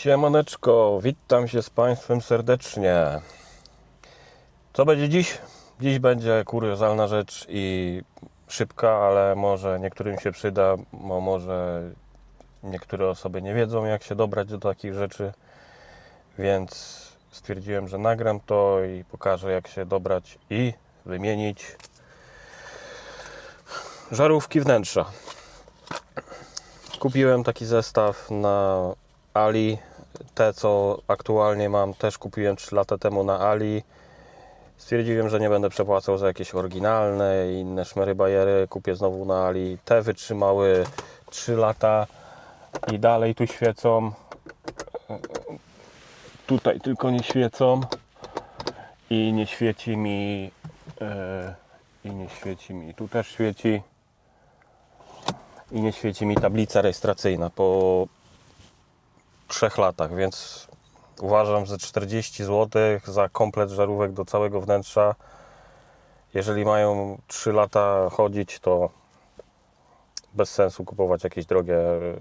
Siemaneczko, witam się z Państwem serdecznie. Co będzie dziś? Dziś będzie kuriozalna rzecz i szybka, ale może niektórym się przyda, bo może niektóre osoby nie wiedzą jak się dobrać do takich rzeczy, więc stwierdziłem, że nagram to i pokażę jak się dobrać i wymienić żarówki wnętrza. Kupiłem taki zestaw na Ali. Te, co aktualnie mam, też kupiłem 3 lata temu na Ali. Stwierdziłem, że nie będę przepłacał za jakieś oryginalne i inne szmery bajery. Kupię znowu na Ali. Te wytrzymały 3 lata i dalej tu świecą. Tutaj tylko nie świecą i nie świeci mi e, i nie świeci mi tu też świeci i nie świeci mi tablica rejestracyjna po 3 latach, więc uważam, że 40 zł za komplet żarówek do całego wnętrza. Jeżeli mają 3 lata chodzić, to bez sensu kupować jakieś drogie e,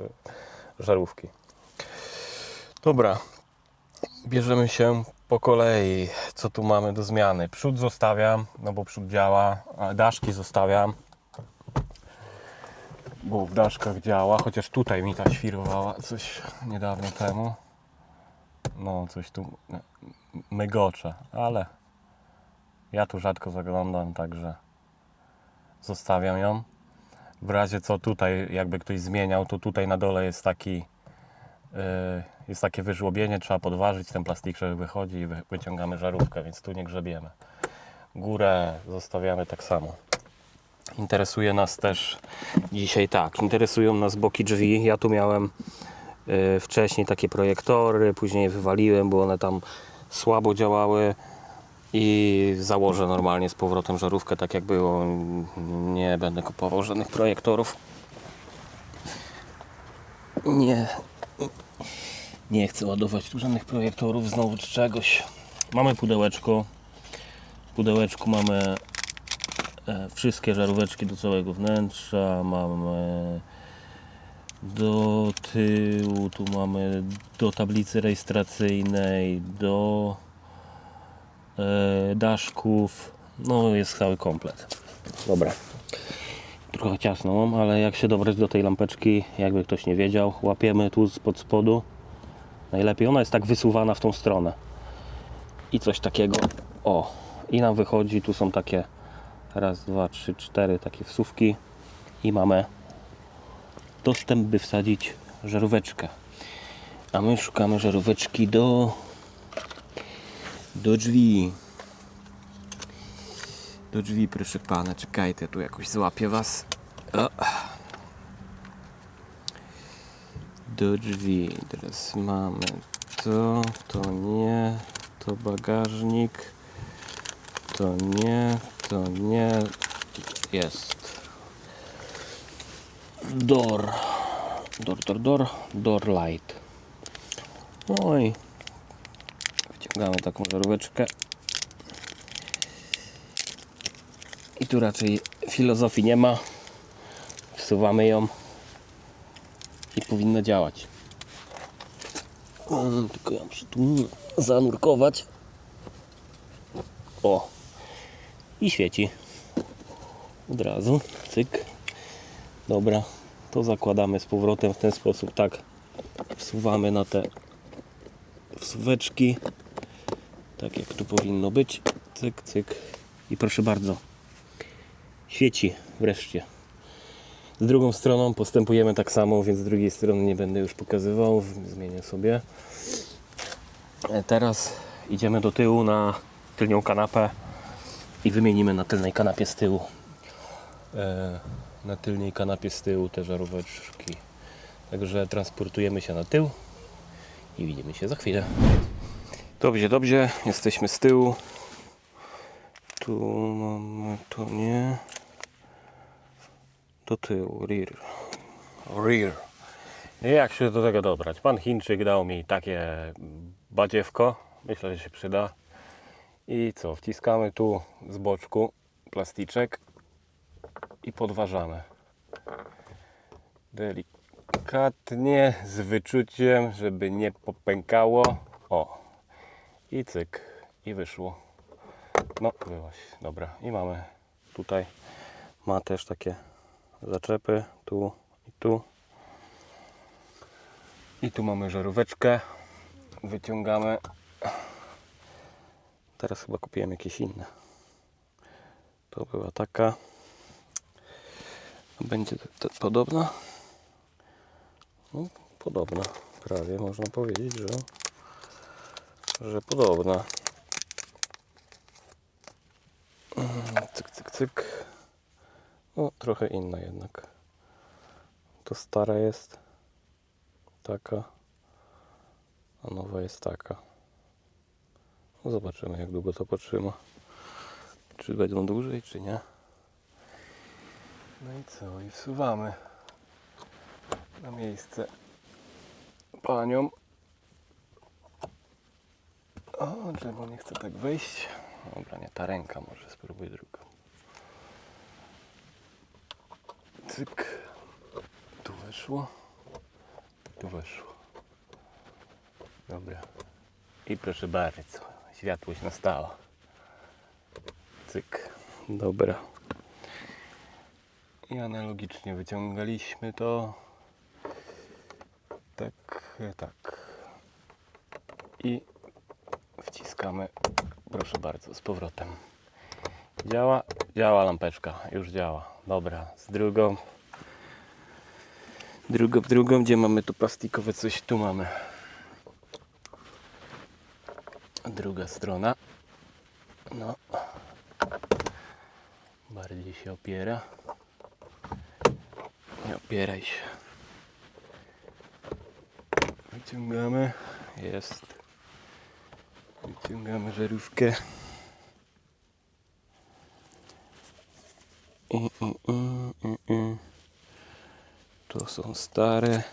żarówki. Dobra, bierzemy się po kolei. Co tu mamy do zmiany? Przód zostawiam, no bo przód działa, daszki zostawiam bo w daszkach działa, chociaż tutaj mi ta świrowała coś niedawno temu. No, coś tu mygocze, ale ja tu rzadko zaglądam, także zostawiam ją. W razie co tutaj, jakby ktoś zmieniał, to tutaj na dole jest taki yy, jest takie wyżłobienie, trzeba podważyć ten plastik, wychodzi i wy- wyciągamy żarówkę, więc tu nie grzebiemy. Górę zostawiamy tak samo. Interesuje nas też dzisiaj tak, interesują nas boki drzwi. Ja tu miałem y, wcześniej takie projektory, później je wywaliłem, bo one tam słabo działały i założę normalnie z powrotem żarówkę tak jak było. Nie będę kupował żadnych projektorów. Nie, nie chcę ładować tu żadnych projektorów znowu czegoś. Mamy pudełeczko. W pudełeczku mamy wszystkie żaróweczki do całego wnętrza, mamy do tyłu, tu mamy do tablicy rejestracyjnej, do e, daszków, no jest cały komplet. Dobra. Trochę ciasno mam, ale jak się dobrać do tej lampeczki, jakby ktoś nie wiedział, łapiemy tu spod spodu. Najlepiej ona jest tak wysuwana w tą stronę. I coś takiego. O, i nam wychodzi, tu są takie raz, dwa, trzy, cztery takie wsówki i mamy dostęp, by wsadzić żaróweczkę. A my szukamy żaróweczki do do drzwi. Do drzwi, proszę pana, czekajcie, tu jakoś złapię was. O. Do drzwi. Teraz mamy to, to nie, to bagażnik, to nie, to nie, jest. Door, door, door, door, light. No i wciągamy taką żaróweczkę. I tu raczej filozofii nie ma. Wsuwamy ją i powinno działać. Mm, Tylko ja muszę tu zanurkować. O! I świeci. Od razu. Cyk. Dobra. To zakładamy z powrotem w ten sposób. Tak. Wsuwamy na te wsuweczki. Tak jak tu powinno być. Cyk, cyk. I proszę bardzo. Świeci wreszcie. Z drugą stroną postępujemy tak samo, więc z drugiej strony nie będę już pokazywał. Zmienię sobie. E, Teraz idziemy do tyłu na tylnią kanapę i wymienimy na tylnej kanapie z tyłu. E, na tylnej kanapie z tyłu te żaróweczki. Także transportujemy się na tył i widzimy się za chwilę. Dobrze, dobrze, jesteśmy z tyłu. Tu mamy to nie. Do tyłu, rear. Rear. I jak się do tego dobrać? Pan Chińczyk dał mi takie badziewko. Myślę, że się przyda. I co? Wciskamy tu z boczku plasticzek i podważamy. Delikatnie z wyczuciem, żeby nie popękało. O, i cyk, i wyszło. No, byłaś, dobra. I mamy tutaj, ma też takie zaczepy, tu i tu. I tu mamy żaróweczkę. Wyciągamy. Teraz chyba kupiłem jakieś inne. To była taka. Będzie podobna. No, podobna. Prawie można powiedzieć, że, że podobna. Mm, Cyk, cyk, cyk. No, trochę inna jednak. To stara jest taka, a nowa jest taka. No zobaczymy, jak długo to potrzyma. Czy będą dłużej, czy nie. No i co? I wsuwamy na miejsce panią. O, drzewo nie chce tak wejść. Dobra, nie ta ręka, może spróbuj drugą. Cyk. Tu weszło. Tu weszło. Dobra. I proszę bardzo, światłość nastała. Cyk. Dobra. I analogicznie wyciągaliśmy to. Tak, tak. I wciskamy, proszę bardzo, z powrotem. Działa? Działa lampeczka, już działa. Dobra, z drugą. Drugą, drugą, gdzie mamy tu plastikowe coś, tu mamy. Druga strona. No. Bardziej się opiera. Nie opieraj się. Wyciągamy. Jest. Wyciągamy żarówkę. I, i, i, i, i. To są stare.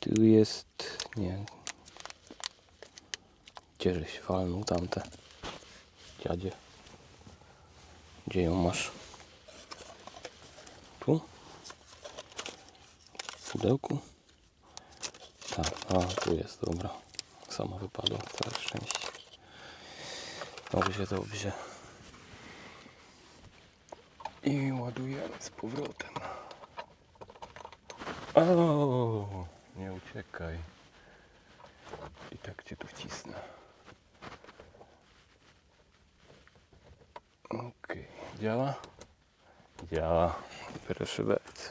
Tu jest. Nie. Gdzieżeś walnął tamte. Dziadzie. Gdzie ją masz? Tu? W pudełku? Tak, a tu jest, dobra. Sama wypadła, całe szczęście. Dobrze, dobrze. I ładujemy z powrotem. O, nie uciekaj. I tak cię tu wcisnę. Okej, działa? Działa. Proszę bardzo.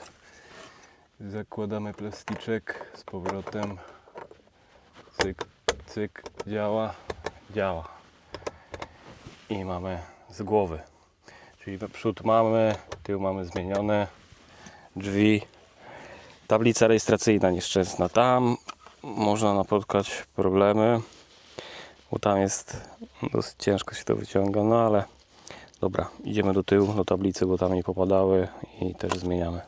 Zakładamy plasticzek z powrotem. Cyk, cyk, działa, działa. I mamy z głowy. Czyli przód mamy, tył mamy zmienione. Drzwi. Tablica rejestracyjna nieszczęsna. Tam można napotkać problemy, bo tam jest dosyć ciężko się to wyciąga, no ale dobra, idziemy do tyłu, do tablicy, bo tam nie popadały i też zmieniamy.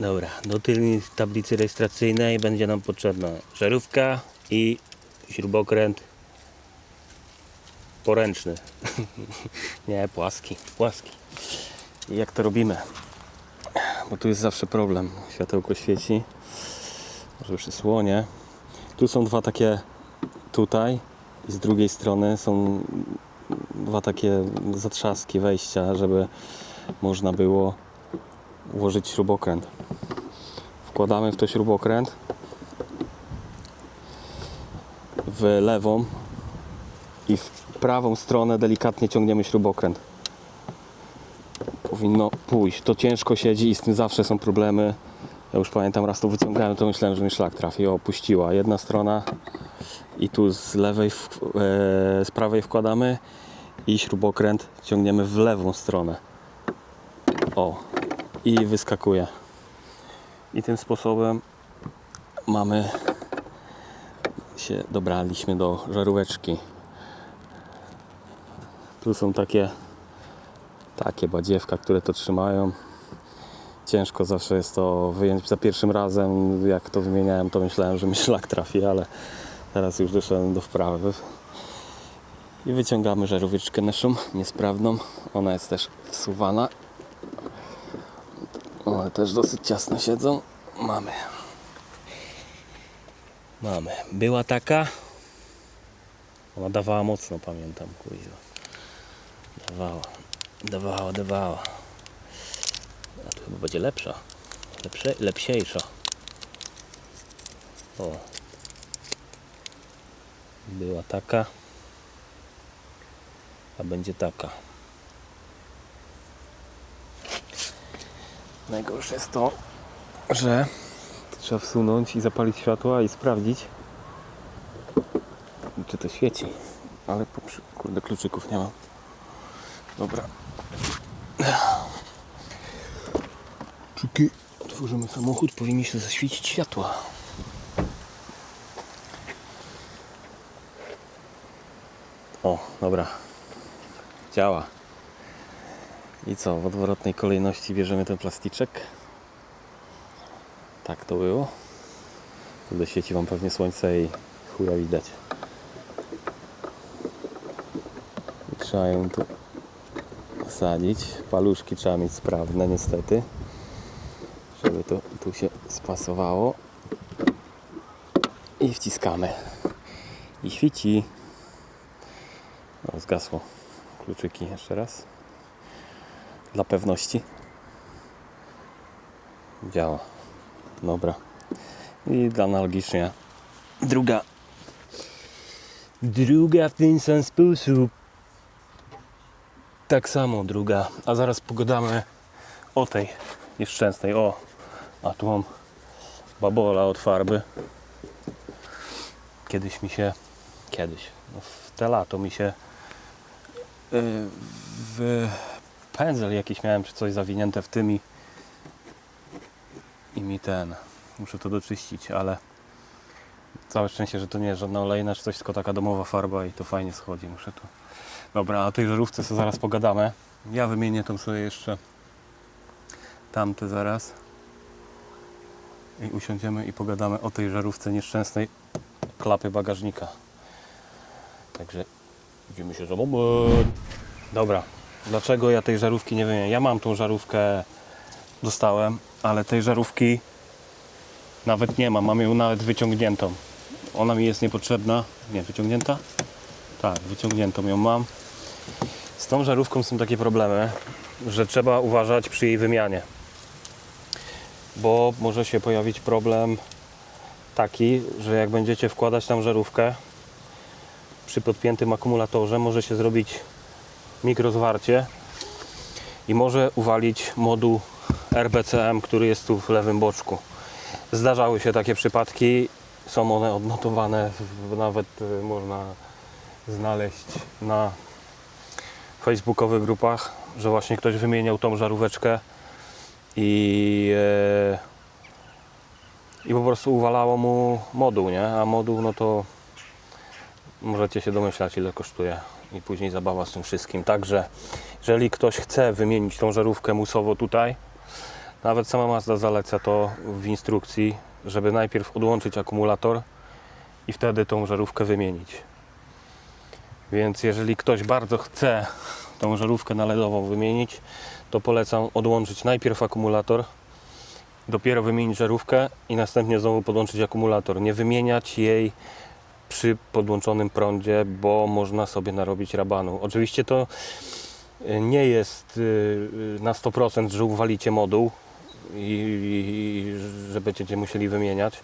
Dobra, do tylnej tablicy rejestracyjnej będzie nam potrzebna żarówka i śrubokręt poręczny. Nie, płaski, płaski. I jak to robimy? Bo tu jest zawsze problem. Światełko świeci. Może przysłonie. Tu są dwa takie tutaj i z drugiej strony są dwa takie zatrzaski wejścia, żeby można było ułożyć śrubokręt. Wkładamy w to śrubokręt w lewą i w prawą stronę delikatnie ciągniemy śrubokręt. Powinno pójść. To ciężko siedzi i z tym zawsze są problemy. Ja już pamiętam, raz to wyciągałem, to myślałem, że mi szlak trafi. Opuściła jedna strona i tu z lewej, w, e, z prawej wkładamy i śrubokręt ciągniemy w lewą stronę. O, i wyskakuje. I tym sposobem mamy się dobraliśmy do żaróweczki. Tu są takie takie badziewka, które to trzymają. Ciężko zawsze jest to wyjąć za pierwszym razem. Jak to wymieniałem, to myślałem, że mi szlak trafi, ale teraz już doszedłem do wprawy. I wyciągamy żaróweczkę naszą niesprawną. Ona jest też wsuwana. Ale też dosyć ciasno siedzą. Mamy. Mamy. Była taka. Ona dawała mocno, pamiętam, kuźwa. Dawała. Dawała, dawała. A tu chyba będzie lepsza. Lepsze, lepsiejsza. O. Była taka. A będzie taka. Najgorsze jest to, że trzeba wsunąć i zapalić światła i sprawdzić, czy to świeci. Ale po, kurde, kluczyków nie mam. Dobra. Czekaj. Otworzymy samochód, powinni się zaświecić światła. O, dobra. Działa. I co, w odwrotnej kolejności bierzemy ten plasticzek. Tak to było. Tu świeci Wam pewnie słońce i chuja widać. I trzeba ją tu wsadzić. Paluszki trzeba mieć sprawne niestety, żeby to tu się spasowało. I wciskamy. I świeci. O, zgasło. Kluczyki jeszcze raz dla pewności. Działa. Dobra. I dla analogicznie druga. Druga w ten sam sposób. Tak samo druga. A zaraz pogadamy o tej nieszczęsnej. O, a tu mam babola od farby. Kiedyś mi się, kiedyś, no w te lato mi się w pędzel jakiś miałem, czy coś zawinięte w tym i, i mi ten, muszę to doczyścić, ale całe szczęście, że to nie jest żadna olejna, czy coś, tylko taka domowa farba i to fajnie schodzi, muszę to... Dobra, o tej żarówce sobie zaraz pogadamy. Ja wymienię tą sobie jeszcze tamte zaraz i usiądziemy i pogadamy o tej żarówce nieszczęsnej klapy bagażnika. Także widzimy się za moment. Dobra, dlaczego ja tej żarówki nie wymienię? Ja mam tą żarówkę, dostałem, ale tej żarówki nawet nie mam. Mam ją nawet wyciągniętą. Ona mi jest niepotrzebna. Nie, wyciągnięta? Tak, wyciągniętą ją mam. Z tą żarówką są takie problemy, że trzeba uważać przy jej wymianie. Bo może się pojawić problem taki, że jak będziecie wkładać tam żarówkę przy podpiętym akumulatorze może się zrobić mikrozwarcie i może uwalić moduł RBCM, który jest tu w lewym boczku. Zdarzały się takie przypadki, są one odnotowane, nawet y, można znaleźć na facebookowych grupach, że właśnie ktoś wymieniał tą żaróweczkę i, e, i po prostu uwalało mu moduł, nie? A moduł no to możecie się domyślać ile kosztuje i później zabawa z tym wszystkim. Także jeżeli ktoś chce wymienić tą żarówkę musowo tutaj, nawet sama Mazda zaleca to w instrukcji, żeby najpierw odłączyć akumulator i wtedy tą żarówkę wymienić. Więc jeżeli ktoś bardzo chce tą żarówkę na LEDową wymienić, to polecam odłączyć najpierw akumulator, dopiero wymienić żarówkę i następnie znowu podłączyć akumulator. Nie wymieniać jej przy podłączonym prądzie, bo można sobie narobić rabanu. Oczywiście to y, nie jest y, y, na 100%, że uwalicie moduł i, i i że będziecie musieli wymieniać.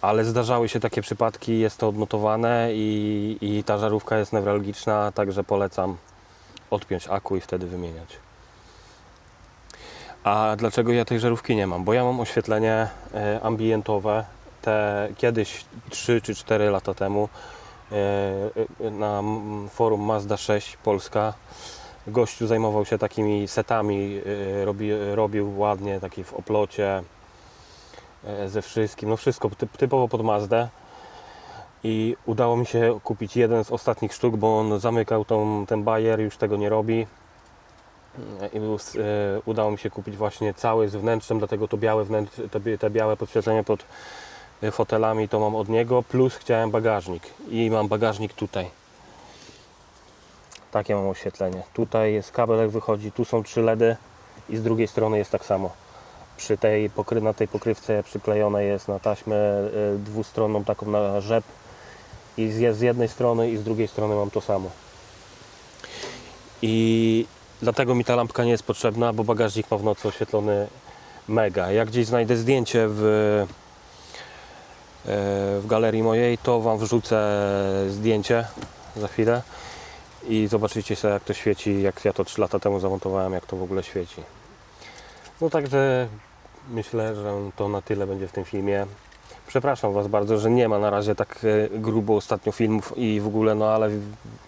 Ale zdarzały się takie przypadki, jest to odnotowane i, i ta żarówka jest newralgiczna, także polecam odpiąć aku i wtedy wymieniać. A dlaczego ja tej żarówki nie mam? Bo ja mam oświetlenie e, ambientowe. Te kiedyś 3 czy 4 lata temu e, na forum Mazda 6 Polska gościu zajmował się takimi setami, e, robi, robił ładnie, taki w oplocie e, ze wszystkim, no wszystko typ, typowo pod Mazdę. I udało mi się kupić jeden z ostatnich sztuk, bo on zamykał tą, ten bajer, już tego nie robi. I udało mi się kupić właśnie cały z wnętrzem, dlatego to białe wnętrze, te, białe podświetlenie pod fotelami to mam od niego, plus chciałem bagażnik i mam bagażnik tutaj. Takie mam oświetlenie. Tutaj jest kabel jak wychodzi, tu są trzy LEDy i z drugiej strony jest tak samo. przy tej pokry, na tej pokrywce przyklejone jest na taśmę e, dwustronną taką na rzep i z, jednej strony i z drugiej strony mam to samo. I dlatego mi ta lampka nie jest potrzebna, bo bagażnik ma w nocy oświetlony mega. Jak gdzieś znajdę zdjęcie w, w galerii mojej, to Wam wrzucę zdjęcie za chwilę i zobaczycie sobie jak to świeci, jak ja to 3 lata temu zamontowałem, jak to w ogóle świeci. No także myślę, że to na tyle będzie w tym filmie. Przepraszam Was bardzo, że nie ma na razie tak e, grubo ostatnio filmów i w ogóle, no ale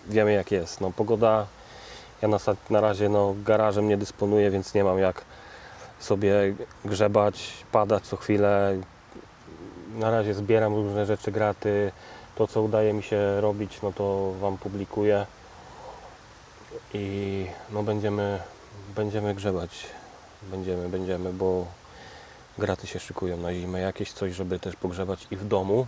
wiemy jak jest. No, pogoda, ja na, na razie no, garażem nie dysponuję, więc nie mam jak sobie grzebać, padać co chwilę. Na razie zbieram różne rzeczy, graty. To co udaje mi się robić, no to Wam publikuję. I no będziemy, będziemy grzebać. Będziemy, będziemy, bo graty się szykują na zimę. Jakieś coś, żeby też pogrzebać i w domu.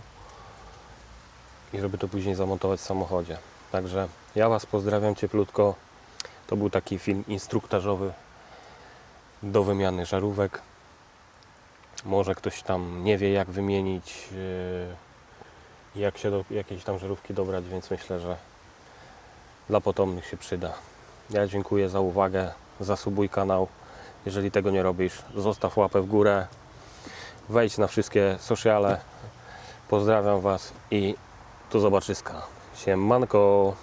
I żeby to później zamontować w samochodzie. Także ja Was pozdrawiam cieplutko. To był taki film instruktażowy do wymiany żarówek. Może ktoś tam nie wie jak wymienić, yy, jak się do jakiejś tam żarówki dobrać, więc myślę, że dla potomnych się przyda. Ja dziękuję za uwagę, zasubuj kanał. Jeżeli tego nie robisz, zostaw łapę w górę. Wejdź na wszystkie sociale. Pozdrawiam Was i do zobaczyska. Siemanko.